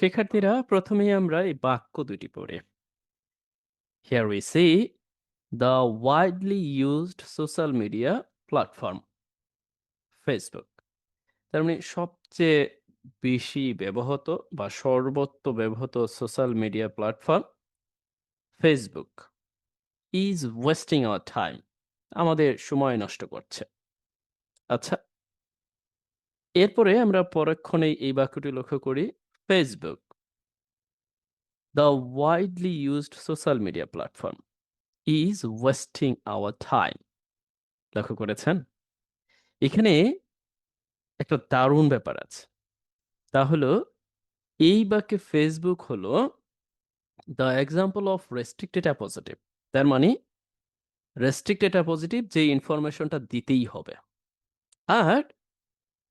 শিক্ষার্থীরা, প্রথমেই আমরা এই বাক্য দুটি পড়ি। Here we see the widely used social media platform Facebook তার মানে সবচেয়ে বেশি ব্যবহৃত বা সর্বত্র ব্যবহৃত social media platform Facebook is wasting our time আমাদের সময় নষ্ট করছে। আচ্ছা এরপরে আমরা পরক্ষণে এই বাক্যটি লক্ষ্য করি। Facebook the widely used social media platform is wasting our time লক্ষ্য করেছেন? এখানে একটা দারুণ ব্যাপার আছে। তা হলো, এই বাক্যে ফেসবুক হলো the example of restricted appositive তার মানে রেস্ট্রিক্টেড অ্যাপোজিটিভ যে ইনফরমেশনটা দিতেই হবে। আর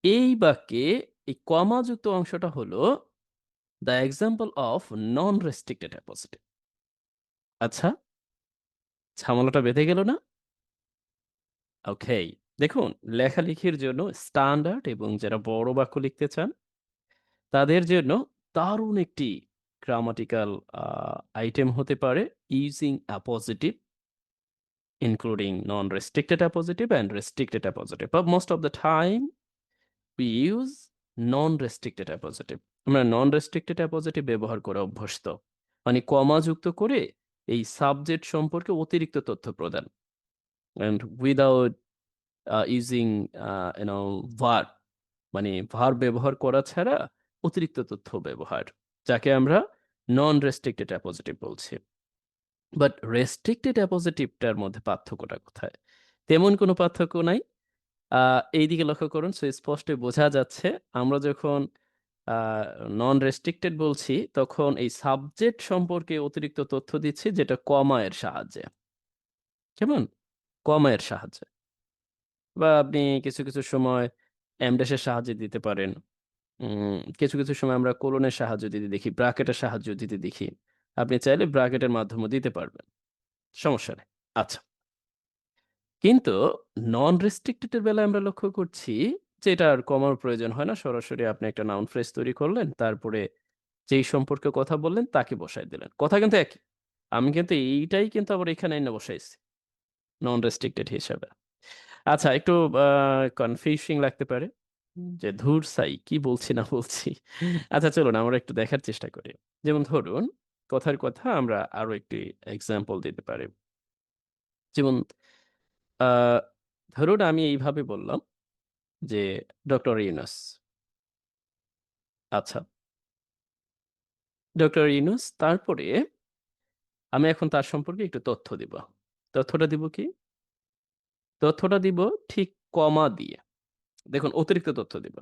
এই বাক্যে এই কমাযুক্ত অংশটা হলো the example of non restricted appositive আচ্ছা ঝামেলাটা বেঁধে গেল না ওকে দেখুন লেখালেখির জন্য স্ট্যান্ডার্ড এবং যারা বড় বাক্য লিখতে চান তাদের জন্য দারুণ একটি গ্রামাটিক্যাল আইটেম হতে পারে using appositive including non-restricted appositive and restricted appositive. But most of the time, we use non-restricted appositive. আমরা নন রেস্ট্রিক্টেড appositive ব্যবহার করে অভ্যস্ত। মানে কমা যুক্ত করে এই সাবজেক্ট সম্পর্কে অতিরিক্ত তথ্য প্রদান। And uh, you know var মানে ভার ব্যবহার করা ছাড়া অতিরিক্ত তথ্য ব্যবহার যাকে আমরা নন রেস্ট্রিক্টেড অ্যাপোজিটিভ বলছি। বাট রেস্ট্রিক্টেড অ্যাপোজিটিভটার মধ্যে পার্থক্যটা কোথায়? তেমন কোনো পার্থক্য নাই। এইদিকে লক্ষ্য করুন সো স্পষ্টই বোঝা যাচ্ছে আমরা যখন নন রেস্ট্রিক্টেড বলছি, তখন এই সাবজেক্ট সম্পর্কে অতিরিক্ত তথ্য দিচ্ছি, যেটা কমা এর সাহায্যে। কেমন? কমা এর সাহায্যে। বা আপনি কিছু কিছু সময় এমডেসের সাহায্যে দিতে পারেন। কিছু কিছু সময় আমরা কোলনের সাহায্য দিতে দেখি ব্রাকেটের সাহায্য দিতে দেখি। আপনি চাইলে ব্রাকেটের মাধ্যমে দিতে পারবেন। সমস্যা নেই। আচ্ছা। কিন্তু নন রেস্ট্রিক্টেডের বেলায় আমরা লক্ষ্য করছি যে এটা আর কমার প্রয়োজন হয় না। সরাসরি আপনি একটা নাউন ফ্রেজ তৈরি করলেন, তারপরে যেই সম্পর্কে কথা বললেন তাকে বসাই দিলেন। কথা কিন্তু একই। আমি কিন্তু এইটাই কিন্তু আবার এখানে এনে বসাইছি নন রেস্ট্রিক্টেড হিসাবে। আচ্ছা একটু কনফিউশিং লাগতে পারে, যে ধুর সাই, কি বলছি না বলছি? আচ্ছা চলুন আমরা একটু দেখার চেষ্টা করি। যেমন ধরুন, কথার কথা আমরা আরও একটি এক্সাম্পল দিতে পারি। যেমন ধরুন আমি এইভাবে বললাম যে ডক্টর ইউনুস। আচ্ছা। ডক্টর ইউনুস, তারপরে আমি এখন তার সম্পর্কে একটু তথ্য দিব। তথ্যটা দিব কি? তথ্যটা দিব ঠিক কমা দিয়ে। দেখুন, অতিরিক্ত তথ্য দিব।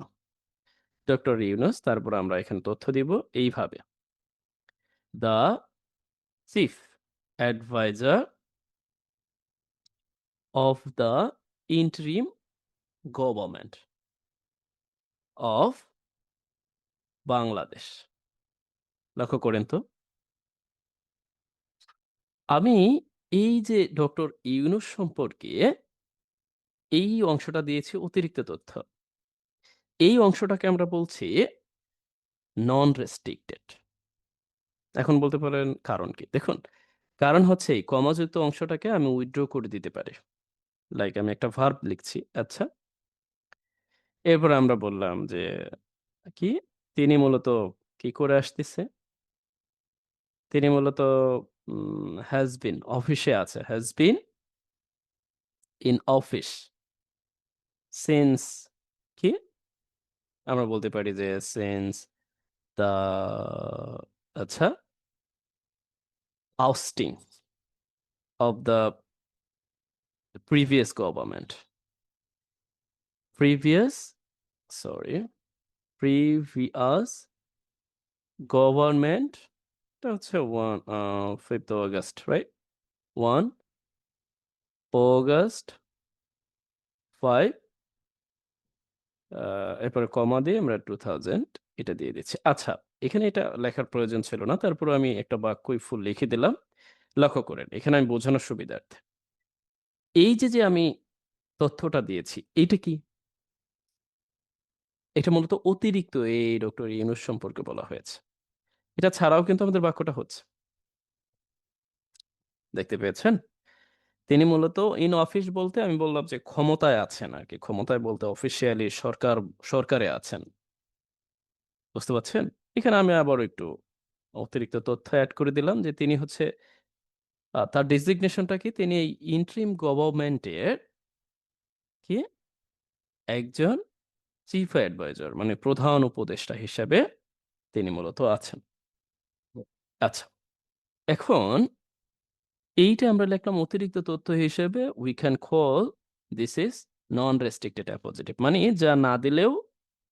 ডক্টর ইউনুস, তারপর আমরা এখানে তথ্য দিব এইভাবে। The chief adviser of the interim government of Bangladesh লক্ষ্য করেন তো। আমি এই যে ডক্টর ইউনুস সম্পর্কে এই অংশটা দিয়েছি অতিরিক্ত তথ্য। এই অংশটাকে আমরা বলছি নন রেস্ট্রিক্টেড এখন বলতে পারেন কারণ কি? দেখুন, কারণ হচ্ছে এই কমাযুক্ত অংশটাকে আমি উইথড্র করে দিতে পারি। লাইক আমি একটা ভার্ব লিখছি আচ্ছা? এরপর আমরা বললাম যে, কি? তিনি মূলত কি করে আসতেছে? তিনি মূলত হ্যাজ বিন অফিসে আছে। Has been in office since কি? আমরা বলতে পারি যে সিন্স দ্য আচ্ছা ousting of the previous government previous government that's a one uh fifth august right? One august five ah, এরপরে কমা দিয়ে আমরা টু থাউজেন্ড এটা দিয়ে দিচ্ছি। আচ্ছা এখানে এটা লেখার প্রয়োজন ছিল না তারপর আমি একটা বাক্যই ফুল লিখে দিলাম। লক্ষ্য করেন এখানে আমি বোঝানোর সুবিধার্থে। এই যে যে আমি তথ্যটা দিয়েছি এইটা কি? এটা মূলত অতিরিক্ত এই ডক্টর ইউনুস সম্পর্কে বলা হয়েছে এটা ছাড়াও কিন্তু আমাদের বাক্যটা হচ্ছে। দেখতে পেয়েছেন? তিনি মূলত ইন অফিস বলতে আমি বললাম যে ক্ষমতায় আছেন আরকি। ক্ষমতায় বলতে অফিসিয়ালি সরকার, সরকারে আছেন। বুঝতে পারছেন? এখানে আমি আবারও একটু অতিরিক্ত তথ্য অ্যাড করে দিলাম যে তিনি হচ্ছে তার ডেজিগনেশনটা কি? তিনি এই ইন্টারিম গভর্নমেন্টের কি? একজন চিফ অ্যাডভাইজার মানে প্রধান উপদেষ্টা হিসেবে তিনি মূলত আছেন। আচ্ছা। এখন এইটা আমরা লিখলাম অতিরিক্ত তথ্য হিসেবে we can call this is non-restricted appositive মানে যা না দিলেও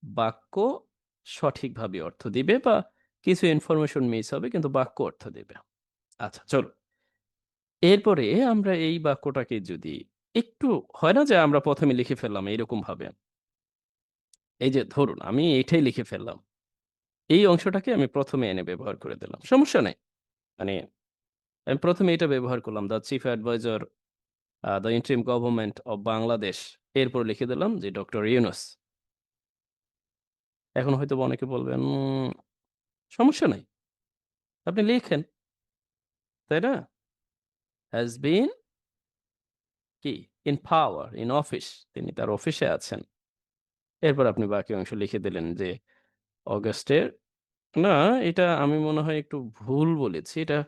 বাক্য সঠিকভাবে অর্থ দিবে বা কিছু ইনফরমেশন মিস হবে কিন্তু বাক্য অর্থ দেবে। আচ্ছা চলো এরপরে আমরা এই বাক্যটাকে যদি একটু হয় না যে আমরা প্রথমে লিখে ফেললাম এইরকমভাবে। এই যে ধরুন আমি এইটাই লিখে ফেললাম। এই অংশটাকে আমি প্রথমে এনে ব্যবহার করে দিলাম। সমস্যা নাই। মানে আমি প্রথমে এটা ব্যবহার করলাম। The chief adviser the interim government of Bangladesh. এরপর লিখে দিলাম যে ডক্টর ইউনুস। এখন হয়তো অনেকে বলবেন, সমস্যা নাই। আপনি লিখেন। তাই না? has been কি? ইন পাওয়ার ইন অফিস তিনি তার অফিসে আছেন। এরপর আপনি বাকি অংশ লিখে দিলেন যে, অগাস্টের না, এটা আমি মনে হয় একটু ভুল বলেছি। এটা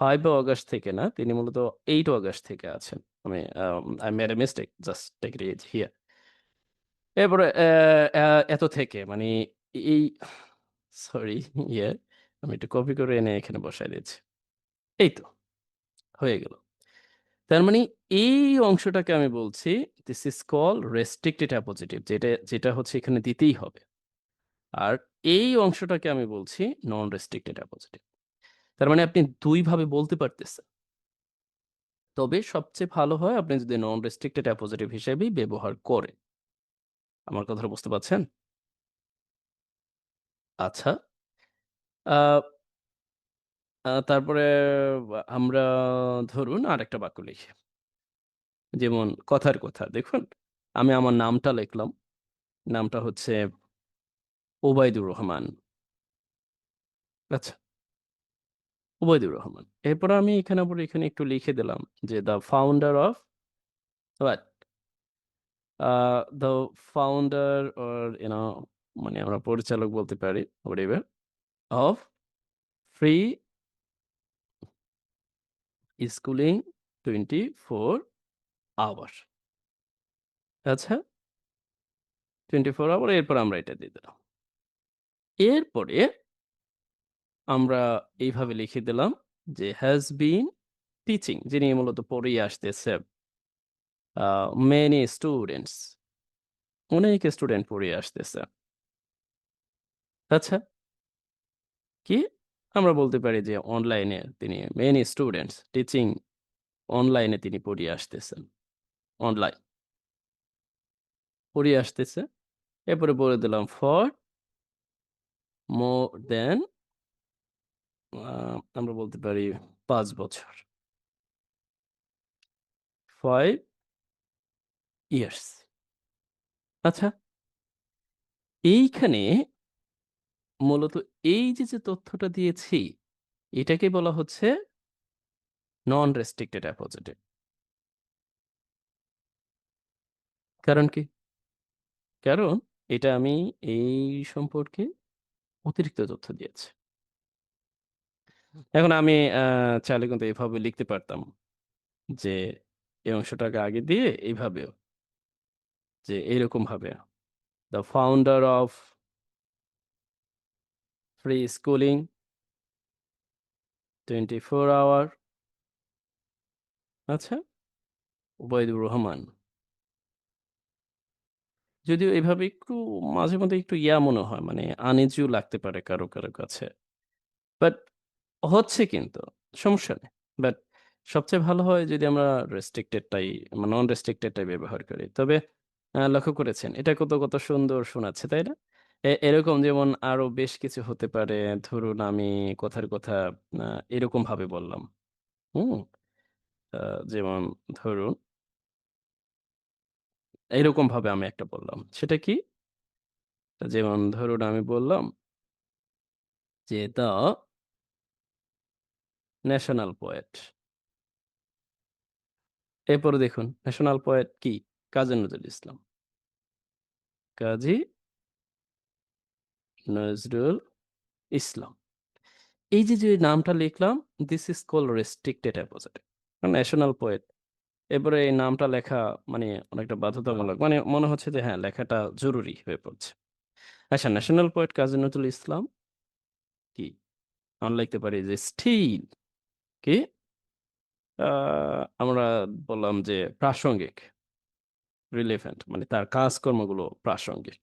5 অগাস্ট থেকে না। তিনি মূলত এইট অগাস্ট থেকে আছেন। আমি I made a mistake. Just take it here. এরপরে এত থেকে মানে এই সরি ইয়ে আমি একটু কপি করে এনে এখানে বসাই দিয়েছি। এই তো, হয়ে গেল। তার মানে এই অংশটাকে আমি বলছি this is call restricted appositive, যেটা যেটা হচ্ছে এখানে দিতেই হবে। আর এই অংশটাকে আমি বলছি নন রেস্ট্রিক্টেড appositive. তার মানে আপনি ২ ভাবে বলতে পারতেছেন। তবে সবচেয়ে ভালো হয় আপনি যদি নন রেস্ট্রিক্টেড appositive হিসেবেই ব্যবহার করেন। আমার কথাটা বুঝতে পারছেন? আচ্ছা। তারপরে আমরা ধরুন আরেকটা বাক্য লিখি। যেমন, কথার কথা। দেখুন, আমি আমার নামটা লিখলাম। নামটা হচ্ছে ওবায়দুর রহমান। আচ্ছা। ওবায়দুর রহমান। এরপর আমি এখানে আবার এখানে একটু লিখে দিলাম যে the founder of the founder or you মানে আমরা পরিচালক বলতে পারি অফ ফ্রি স্কুলিং 24 আওয়ার। আচ্ছা? 24 আওয়ার এরপর আমরা এটা দিয়ে দিলাম। এরপরে আমরা এইভাবে লিখে দিলাম যে, has been টিচিং যিনি মূলত পড়িয়ে আসতেছে। many students, অনেক স্টুডেন্ট পড়িয়ে আসতেছে। আচ্ছা? কি? আমরা বলতে পারি যে অনলাইনে তিনি many students টিচিং অনলাইনে তিনি পড়িয়ে আসতেছেন। অনলাইন। পড়িয়ে আসতেছে। এরপরে বলে দিলাম ফর than আ আমরা বলতে পারি পাঁচ বছর। Five years. আচ্ছা? এইখানে মূলত এই যে, যে তথ্যটা দিয়েছি, এটাকে বলা হচ্ছে non-restricted appositive। কারণ কি? কারণ এটা আমি এই সম্পর্কে অতিরিক্ত তথ্য দিয়েছি। এখন আমি চাইলে কিন্তু এভাবে লিখতে পারতাম। যে এই অংশটাকে আগে দিয়ে এইভাবেও। যে এরকম ভাবে the founder of free schooling 24 hour আচ্ছা? ওবায়দুর রহমান। যদিও এভাবে একটু মাঝে মধ্যে একটু ইয়া মনে হয় মানে আনইজি লাগতে পারে কারও, কারও কাছে। বাট হচ্ছে কিন্তু। সমস্যা নেই। বাট সবচেয়ে ভালো হয় যদি আমরা রেস্ট্রিক্টেড টাই মানে নন রেস্ট্রিক্টেড টাই ব্যবহার করি। তবে লক্ষ্য করেছেন এটা কত, কত সুন্দর শোনাচ্ছে, তাই না? এরকম যেমন আরও বেশ কিছু হতে পারে। ধরুন আমি কথার কথা, আ, এরকমভাবে বললাম। হুম? যেমন ধরুন এরকম ভাবে আমি একটা বললাম। সেটা কি? যেমন ধরুন আমি বললাম যে দ্য ন্যাশনাল পোয়েট। এরপরে দেখুন, ন্যাশনাল পোয়েট কি? কাজী নজরুল ইসলাম। কাজী নজরুল ইসলাম। এই যে, যে নামটা লিখলাম this is called restricted apposite national poet. এরপরে এই নামটা লেখা মানে অনেকটা বাধ্যতামূলক। মানে মনে হচ্ছে যে হ্যাঁ, লেখাটা জরুরি হয়ে পড়ছে। আচ্ছা ন্যাশনাল পোয়েট কাজী নজরুল ইসলাম কি? আমরা লিখতে পারি যে স্টিল কি? আমরা বললাম যে প্রাসঙ্গিক। রিলেভেন্ট মানে তার কাজকর্মগুলো প্রাসঙ্গিক।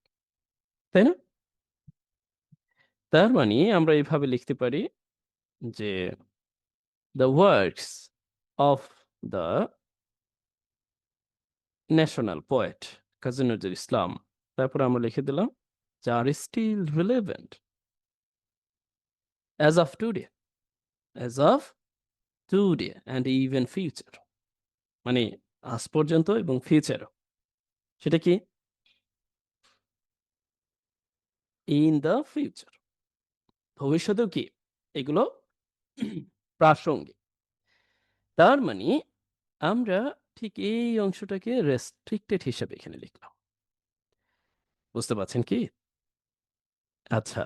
তাই না? তার মানে আমরা এইভাবে লিখতে পারি যে the works of the national poet কাজিনজুর Islam তারপর আমরা লিখে দিলাম যে are still relevant as of today as of today and even future মানে আজ পর্যন্ত এবং ফিউচারও সেটা কি? ইন দ্য ফিউচার ভবিষ্যতেও কি? এগুলো প্রাসঙ্গিক। তার মানে আমরা ঠিক এই অংশটাকে রেস্ট্রিক্টেড হিসেবে এখানে লিখলাম। বুঝতে পারছেন কি? আচ্ছা।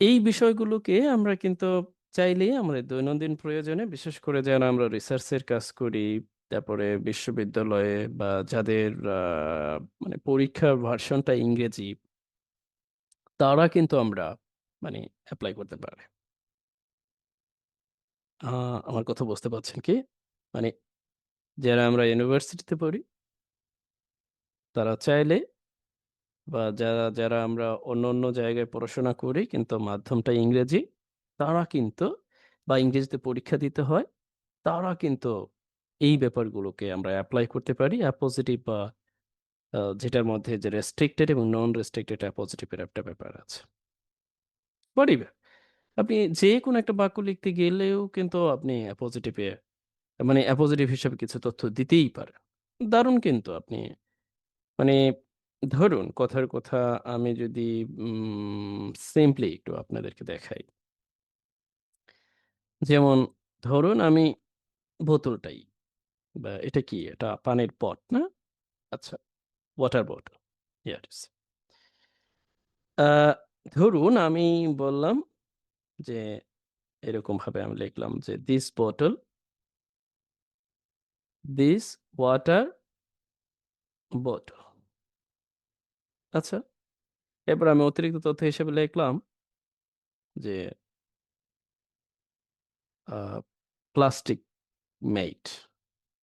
এই বিষয়গুলোকে আমরা কিন্তু চাইলে আমাদের দৈনন্দিন প্রয়োজনে বিশেষ করে যারা আমরা রিসার্চের কাজ করি, তারপরে বিশ্ববিদ্যালয়ে বা যাদের মানে পরীক্ষার ভার্সনটা ইংরেজি তারা কিন্তু আমরা মানে এপ্লাই করতে পারি। আমার কথা বুঝতে পারছেন কি? মানে যারা আমরা ইউনিভার্সিটিতে পড়ি তারা চাইলে বা যারা, যারা আমরা অন্য, অন্য জায়গায় পড়াশোনা করি কিন্তু মাধ্যমটা ইংরেজি, তারা কিন্তু বা ইংরেজিতে পরীক্ষা দিতে হয়, তারা কিন্তু এই ব্যাপারগুলোকে আমরা অ্যাপ্লাই করতে পারি। অ্যাপোজিটিভ বা যেটার মধ্যে যে রেস্ট্রিক্টেড এবং নন রেস্ট্রিক্টেড অ্যাপোজিটিভ এর একটা ব্যাপার আছে। পরিবে আপনি যেকোনো একটা বাক্য লিখতে গেলেও কিন্তু আপনি অ্যাপোজিটিভ এ মানে অ্যাপোজিটিভ হিসেবে কিছু তথ্য দিতেই পারেন। দারুণ কিন্তু আপনি মানে ধরুন কথার কথা আমি যদি, উম সিম্পলি একটু আপনাদেরকে দেখাই। যেমন ধরুন আমি বোতলটাই, বা এটা কি? এটা পানির পট, না? আচ্ছা ওয়াটার বটল। ইস। ধরুন আমি বললাম যে, এরকমভাবে আমি লিখলাম যে, this bottle, this water bottle আচ্ছা। এরপর আমি অতিরিক্ত তথ্য হিসেবে লিখলাম যে প্লাস্টিক মেড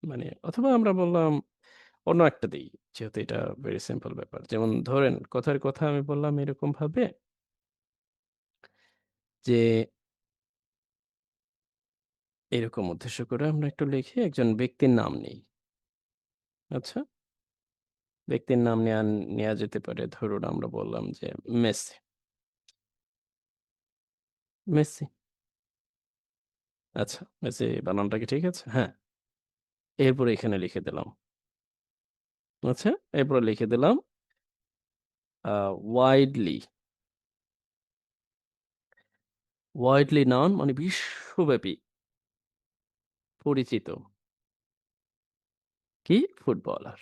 মানে অথবা আমরা বললাম অন্য একটা দেই। যেহেতু এটা ভেরি সিম্পল ব্যাপার। যেমন ধরেন, কথার কথা আমি বললাম এরকমভাবে যে এরকম উদ্দেশ্য করে আমরা একটু লিখি একজন ব্যক্তির নাম নেই। আচ্ছা? ব্যক্তির নাম নেয়া নেয়া যেতে পারে। ধরুন আমরা বললাম যে মেসি। মেসি। আচ্ছা, মেসি বানানটা কি ঠিক আছে? হ্যাঁ। এরপরে এখানে লিখে দিলাম। আচ্ছা, এরপরে লিখে দিলাম ওয়াইডলি ওয়াইডলি নাউন মানে বিশ্বব্যাপী পরিচিত। কি? ফুটবলার।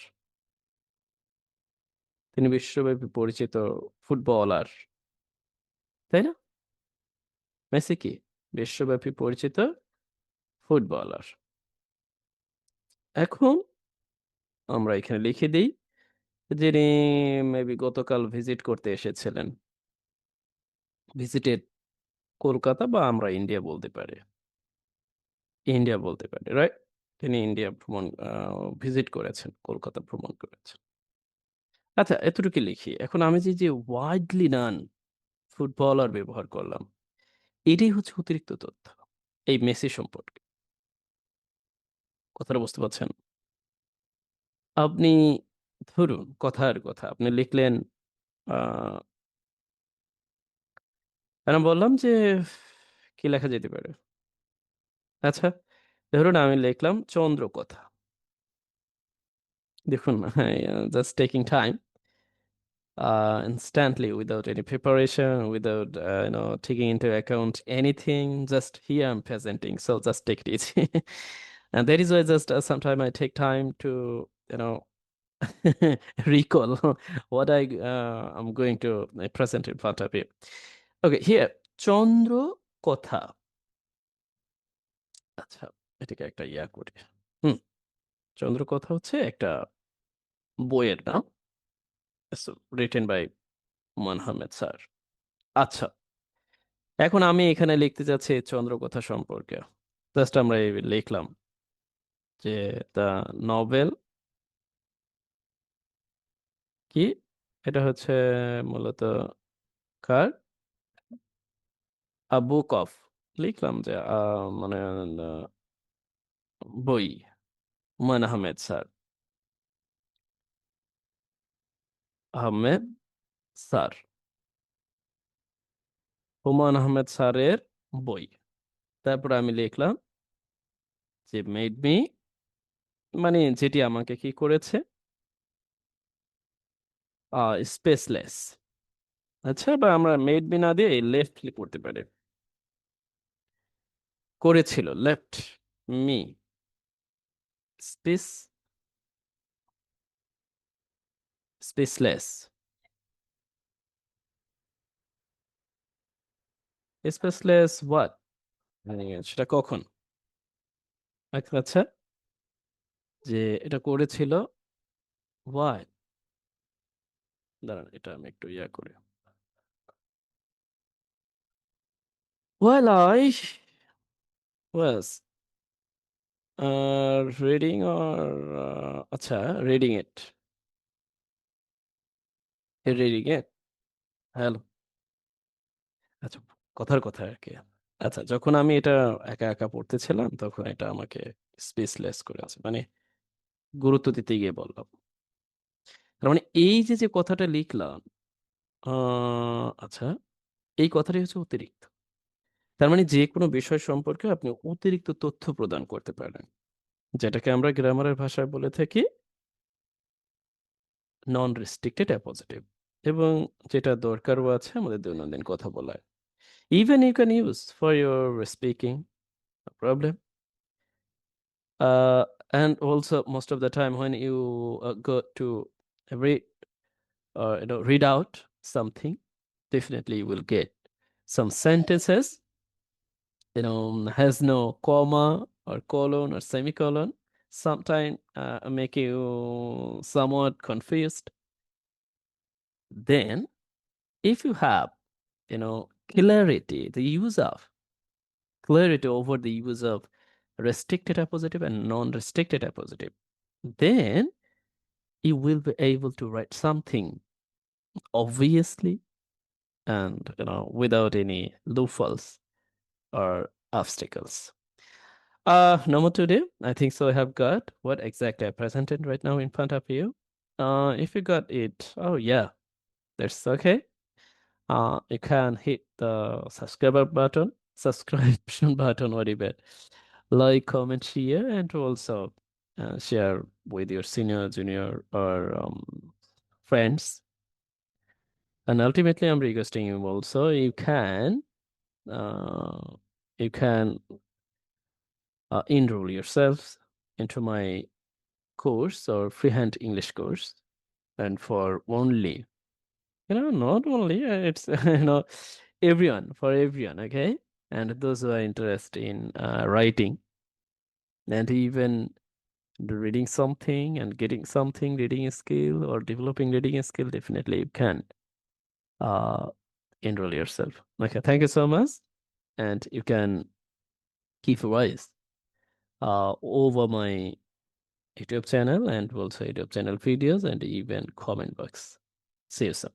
তিনি বিশ্বব্যাপী পরিচিত ফুটবলার। তাই না? মেসি কি? বিশ্বব্যাপী পরিচিত ফুটবলার। এখন আমরা এখানে লিখে দিই, যিনি মেবি গতকাল ভিজিট করতে এসেছিলেন। ভিজিটেড কলকাতা বা আমরা ইন্ডিয়া বলতে পারি। ইন্ডিয়া বলতে পারি, রাইট? তিনি ইন্ডিয়া ভ্রমণ ভিজিট করেছেন, কলকাতা ভ্রমণ করেছেন। আচ্ছা এতটুকু লিখি। এখন আমি যে, যে ওয়াইডলি নাউন ফুটবলার ব্যবহার করলাম, এটাই হচ্ছে অতিরিক্ত তথ্য। এই মেসি সম্পর্কে। কথাটা বুঝতে পারছেন? আপনি ধরুন কথার কথা আপনি লিখলেন আমি বললাম যে কি লেখা যেতে পারে? আচ্ছা, ধরুন আমি লিখলাম চন্দ্রকথা। দেখুন হ্যাঁ, just taking time. uh, instantly without any preparation, without uh, you know taking into account anything. Just here I'm presenting, so just take it easy. and that is why just uh, sometimes I take time to you know recall what I uh, I'm going to uh, present in front of you. Okay, here চন্দ্র কথা? আচ্ছা এটাকে একটা ইয়া করি। হুম চন্দ্র কথা হচ্ছে একটা বইয়ের নাম। Written by Humayun Ahmed sir আচ্ছা এখন আমি এখানে লিখতে যাচ্ছি চন্দ্রকথা সম্পর্কে। জাস্ট আমরা লিখলাম যে দ্য নভেল কি? এটা হচ্ছে মূলত কার? বুক অফ লিখলাম যে মানে বই হুমায়ুন আহমেদ স্যার। আহমেদ স্যার। হুমায়ুন আহমেদ স্যারের বই। তারপর আমি লিখলাম যে মেড মি মানে যেটি আমাকে কি করেছে? স্পেসলেস আচ্ছা বা আমরা মেড মি না দিয়ে লেফট ক্লিক করতে পারি। করেছিল left me space spaceless spaceless what সেটা কখন? আচ্ছা যে এটা করেছিল ওয়াই দাঁড়ান এটা আমি একটু ইয়া করি। Well, I uh, reading or uh, আচ্ছা reading it. Reading it. Hello আচ্ছা কথার কথা আর কি। আচ্ছা যখন আমি এটা একা একা পড়তেছিলাম তখন এটা আমাকে স্পেসলেস করেছে মানে গুরুত্ব দিতে গিয়ে বললাম। তার মানে এই যে যে কথাটা লিখলাম আচ্ছা এই কথাটাই হচ্ছে অতিরিক্ত। তার মানে যে কোনো বিষয় সম্পর্কে আপনি অতিরিক্ত তথ্য প্রদান করতে পারেন। যেটাকে আমরা গ্রামারের ভাষায় বলে থাকি নন রেস্ট্রিক্টেড অ্যাপোজিটিভ এবং যেটা দরকারও আছে আমাদের দৈনন্দিন কথা বলার even you can use for your speaking problem uh, and also most of the time when you uh, go to read or you know read out something definitely will get some you know has no comma or colon or semicolon sometimes uh, make you somewhat confused. Then if you have you know clarity the use of clarity over the use of restricted appositive and non-restricted appositive then you will be able to write something obviously and you know without any loopholes or obstacles. Uh no more to do. I think so i have got what exactly i presented right now in front of you. Uh if you got it oh yeah that's okay. Uh you can hit the subscriber button subscription button what you bet. Like comment share and also uh, share with your senior junior or um, friends. And ultimately i'm requesting you also you can you can uh, enroll yourselves into my course or freehand english course and for only you know not only uh, it's you know everyone for everyone okay? And those who are interested in uh, writing and even reading something and getting something reading skill or developing reading skill definitely you can uh enroll yourself. Okay thank you so much and you can keep eyes uh over my youtube channel and also youtube channel videos and even comment box. See you soon